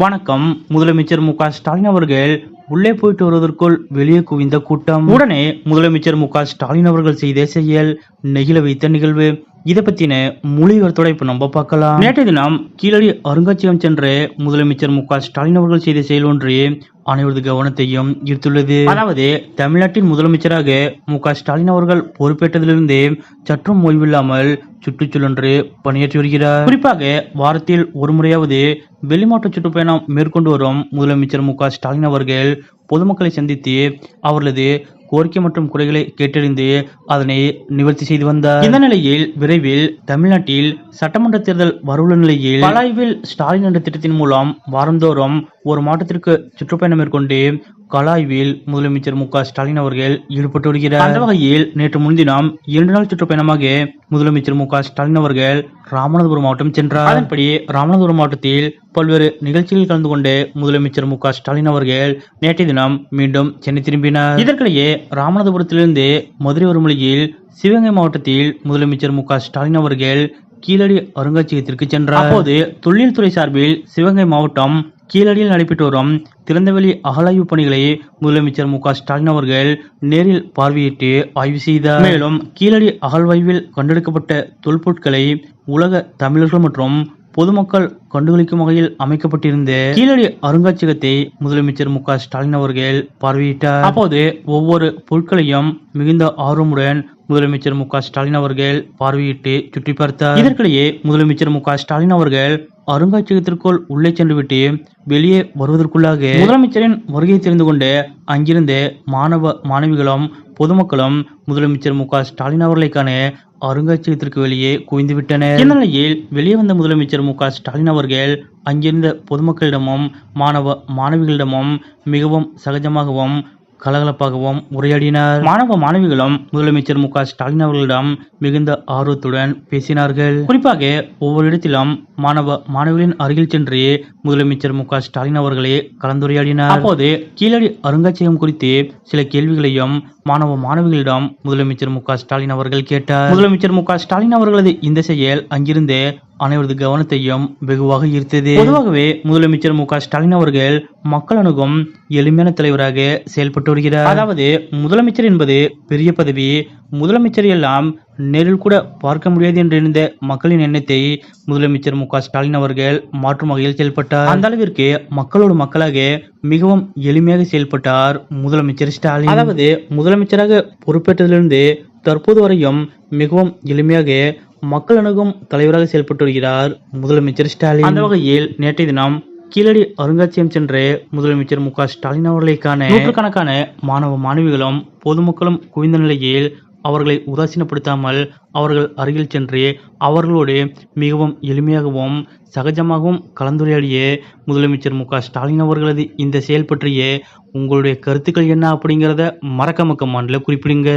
வணக்கம். முதலமைச்சர் மு ஸ்டாலின் அவர்கள் உள்ளே போயிட்டு வருவதற்குள் வெளியே குவிந்த கூட்டம். உடனே முதலமைச்சர் மு ஸ்டாலின் அவர்கள் செய்த செயல் நெகிழ வைத்த நிகழ்வு. இதை பத்தின முழு இப்ப நம்ம பார்க்கலாம். நேற்றைய தினம் கீழடி அருங்காட்சியகம் சென்று முதலமைச்சர் மு ஸ்டாலின் அவர்கள் செய்த செயல் ஒன்று அனைவரது கவனத்தையும் ஈர்த்துள்ளது. அதாவது தமிழ்நாட்டின் முதலமைச்சராக மு ஸ்டாலின் அவர்கள் பொறுப்பேற்றதிலிருந்து சற்றும் ஓய்வில்லாமல் சுற்றுச்சூழன்று பணியாற்றி வருகிறார். குறிப்பாக வாரத்தில் ஒரு முறையாவது வெளிமாற்ற சுற்றுப்பயணம் மேற்கொண்டு வரும் முதலமைச்சர் மு ஸ்டாலின் அவர்கள் பொதுமக்களை சந்தித்து அவர்களது கோரிக்கை மற்றும் குறைகளை கேட்டறிந்து அதனை நிவர்த்தி செய்து வந்தார். இந்த நிலையில் விரைவில் தமிழ்நாட்டில் சட்டமன்ற தேர்தல் வரவுள்ள நிலையில் பலாய்வில் ஸ்டாலின் என்ற திட்டத்தின் மூலம் வாரந்தோறும் ஒரு மாவட்டத்திற்கு சுற்றுப்பயணம் மேற்கொண்டு கலாய்வில் முதலமைச்சர் மு க ஸ்டாலின் அவர்கள் ஈடுபட்டு வருகிறார். அந்த வகையில் நேற்று முன்தினம் இரண்டு நாள் சுற்றுப்பயணமாக முதலமைச்சர் மு க ஸ்டாலின் அவர்கள் ராமநாதபுரம் மாவட்டம் சென்றார். அதன்படி ராமநாதபுரம் மாவட்டத்தில் பல்வேறு நிகழ்ச்சிகளில் கலந்து கொண்டு முதலமைச்சர் மு க ஸ்டாலின் அவர்கள் நேற்றைய தினம் மீண்டும் சென்னை திரும்பினார். இதற்கிடையே ராமநாதபுரத்திலிருந்து மதுரை வரும் வழியில் சிவகங்கை மாவட்டத்தில் முதலமைச்சர் மு க ஸ்டாலின் அவர்கள் கீழடி அருங்காட்சியகத்திற்கு சென்றார் அப்போது தொழில்துறை சார்பில் சிவகங்கை மாவட்டம் கீழடியில் நடைபெற்று வரும் திறந்தவெளி அகலாய்வு பணிகளை முதலமைச்சர் மு ஸ்டாலின் அவர்கள் நேரில் பார்வையிட்டு ஆய்வு செய்தார். மேலும் கீழடி அகழ்வாய்வில் கண்டெடுக்கப்பட்ட தொல்பொருட்களை உலக தமிழர்கள் மற்றும் பொதுமக்கள் கண்டுகளிக்கும் வகையில் அமைக்கப்பட்டிருந்த கீழடி அருங்காட்சியகத்தை முதலமைச்சர் மு ஸ்டாலின் அவர்கள் பார்வையிட்டார். அப்போது ஒவ்வொரு பொருட்களையும் மிகுந்த ஆர்வமுடன் முதலமைச்சர் மு ஸ்டாலின் அவர்கள் பார்வையிட்டு சுற்றி பார்த்தார் இதற்கிடையே முதலமைச்சர் மு ஸ்டாலின் அவர்கள் அருங்காட்சியகத்திற்குள் உள்ளே சென்றுவிட்டு வெளியே வருவதற்குள்ளாக முதலமைச்சரின் வருகையை தெரிந்து கொண்டு அங்கிருந்த மாணவ மாணவிகளும் பொதுமக்களும் முதலமைச்சர் மு ஸ்டாலின் அவர்களை காண அருங்காட்சியகத்திற்கு வெளியே குவிந்துவிட்டனர் இந்த நிலையில் வெளியே வந்த முதலமைச்சர் மு ஸ்டாலின் அவர்கள் அங்கிருந்த பொதுமக்களிடமும் மாணவ மாணவிகளிடமும் மிகவும் சகஜமாகவும் கலகலப்பாகவும் உரையாடினார். மாணவ மாணவிகளும் முதலமைச்சர் மு க ஸ்டாலின் அவர்களிடம் மிகுந்த ஆர்வத்துடன் பேசினார்கள். குறிப்பாக ஒவ்வொரு இடத்திலும் மாணவ மாணவிகளின் அருகில் சென்று முதலமைச்சர் மு க ஸ்டாலின் அவர்களே கலந்துரையாடினார். அப்போது கீழடி அருங்காட்சியகம் குறித்து சில கேள்விகளையும் மாணவ மாணவிகளிடம் முதலமைச்சர் மு ஸ்டாலின் அவர்கள் கேட்டார். முதலமைச்சர் மு ஸ்டாலின் அவர்களது இந்த செயல் அங்கிருந்து அனைவரது கவனத்தையும் வெகுவாக ஈர்த்தது. பொதுவாகவே முதலமைச்சர் மு ஸ்டாலின் அவர்கள் மக்கள் அணுகும் எளிமையான தலைவராக செயல்பட்டு வருகிறார். அதாவது முதலமைச்சர் என்பது பெரிய பதவி முதலமைச்சர் எல்லாம் நேரில் கூட பார்க்க முடியாது என்று இருந்த மக்களின் எண்ணத்தை முதலமைச்சர் மு ஸ்டாலின் அவர்கள் மாற்றும் வகையில் செயல்பட்டார். அந்த அளவிற்கு மக்களோடு மக்களாக மிகவும் எளிமையாக செயல்பட்டார் முதலமைச்சர் ஸ்டாலின். அதாவது முதலமைச்சராக பொறுப்பேற்றதிலிருந்து தற்போது வரையும் மிகவும் எளிமையாக மக்கள் அணுகும் தலைவராக செயல்பட்டு வருகிறார் முதலமைச்சர் ஸ்டாலின். அந்த வகையில் நேற்றைய தினம் கீழடி அருங்காட்சியகம் சென்று முதலமைச்சர் மு ஸ்டாலின் அவர்களை காண. நூற்றுக்கணக்கான மாணவ மாணவிகளும் பொதுமக்களும் குவிந்த நிலையில் அவர்களை உதாசீனப்படுத்தாமல் அவர்கள் அருகில் சென்று அவர்களோடு மிகவும் எளிமையாகவும் சகஜமாகவும் கலந்துரையாடிய முதலமைச்சர் மு ஸ்டாலின் அவர்களது இந்த செயல் பற்றிய உங்களுடைய கருத்துக்கள் என்ன அப்படிங்கிறத மறக்க மக்க மாநில குறிப்பிடுங்க.